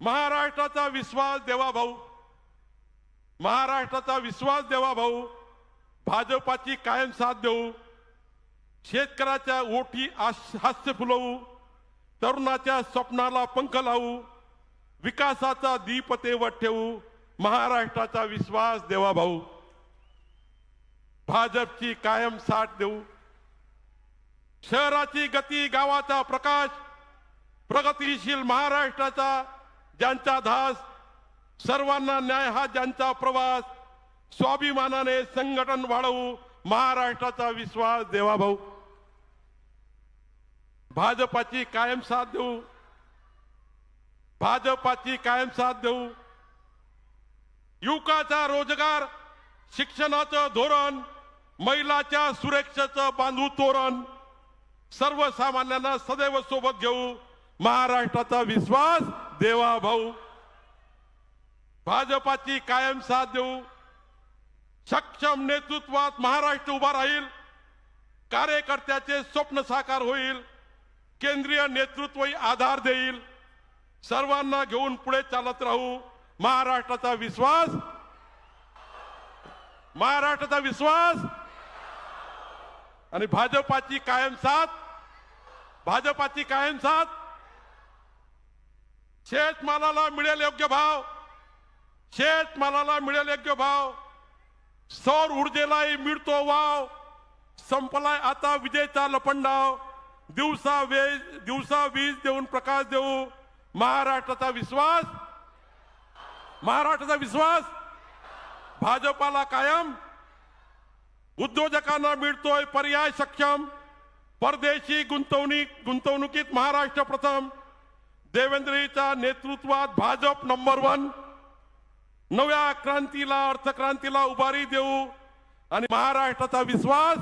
महाराष्ट्राचा विश्वास देवा भाऊ. महाराष्ट्राचा विश्वास देवा भाऊ. भाजपाची कायम साथ देऊ. शेतकऱ्याच्या ओठी हास्य फुलवू. तरुणाच्या स्वप्नाला पंख लावू. विकासाचा दीप तेवत ठेवू. महाराष्ट्राचा विश्वास देवा भाऊ. भाजपची कायम साथ देऊ. शहराची गती गावाचा प्रकाश. प्रगतीशील महाराष्ट्राचा ज्यांचा धास सर्वांना न्याय हा ज्यांचा प्रवास. स्वाभिमानाने संघटन वाढवू महाराष्ट्राचा विश्वास देवा भाऊ. भाजपाची कायम साथ देऊ. भाजपाची कायम साथ देऊ. युवकाचा रोजगार शिक्षणाचं धोरण महिलाच्या सुरक्षेचं बांधू तोरण. सर्वसामान्यांना सदैव सोबत घेऊ. महाराष्ट्राचा विश्वास देवा भाऊ. भाजपाची कायम साथ देऊ. सक्षम नेतृत्वात महाराष्ट्र उभा राहील. कार्यकर्त्याचे स्वप्न साकार होईल. केंद्रीय नेतृत्वही आधार देईल. सर्वांना घेऊन पुढे चालत राहू. महाराष्ट्राचा विश्वास. महाराष्ट्राचा विश्वास. आणि भाजपाची कायम साथ. भाजपाची कायम साथ. शेतमालाला मिळेल योग्य भाव. शेतमालाला मिळेल योग्य भाव. सौर ऊर्जेलाही मिळतो वाव. संपलाय आता विजेचा लपंडाव. दिवसा वेज दिवसा वीज देऊन प्रकाश देऊ. महाराष्ट्राचा विश्वास. महाराष्ट्राचा विश्वास. भाजपाला कायम. उद्योजकांना मिळतोय पर्याय सक्षम. परदेशी गुंतवणूक गुंतवणुकीत महाराष्ट्र प्रथम. देवेंद्रजीच्या नेतृत्वात भाजप नंबर वन. नव्या क्रांतीला अर्थक्रांतीला उभारी देऊ आणि महाराष्ट्राचा विश्वास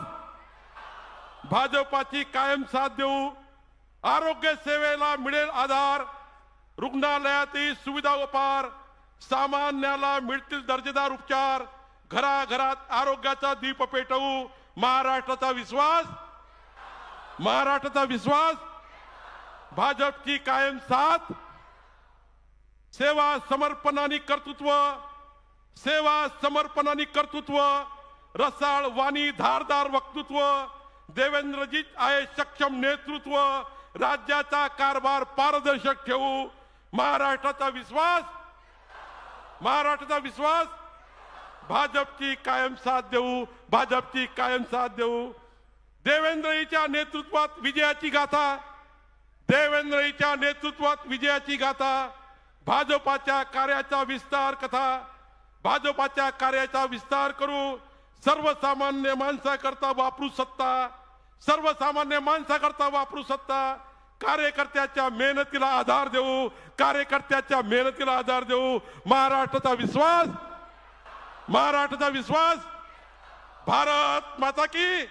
भाजपाची कायम साथ देऊ. आरोग्य सेवेला मिळेल आधार. रुग्णालयातील सुविधा उपार. सामान्याला मिळतील दर्जेदार उपचार. घराघरात आरोग्याचा दीप पेटवू. महाराष्ट्राचा विश्वास महाराष्ट्राचा विश्वास भाजपची कायम साथ सेवा समर्पणाने कर्तृत्व सेवा समर्पणाने कर्तृत्व रसाळ वाणी धारदार वक्तृत्व देवेंद्रजीत आहे सक्षम नेतृत्व राज्याचा कारभार पारदर्शक ठेवू महाराष्ट्राचा विश्वास महाराष्ट्राचा विश्वास भाजपची कायम साथ देऊ भाजपची कायम साथ देऊ. देवेंद्रजीच्या नेतृत्वात विजयाची गाथा देवेंद्रजीच्या नेतृत्वात विजयाची गाथा भाजपाच्या कार्याचा विस्तार कथा भाजपाच्या कार्याचा विस्तार करू सर्वसामान्य माणसाकरता वापरू सत्ता सर्वसामान्य माणसाकरता वापरू सत्ता कार्यकर्त्याच्या मेहनतीला आधार देऊ कार्यकर्त्याच्या मेहनतीला आधार देऊ महाराष्ट्राचा विश्वास महाराष्ट्राचा विश्वास भारत माता की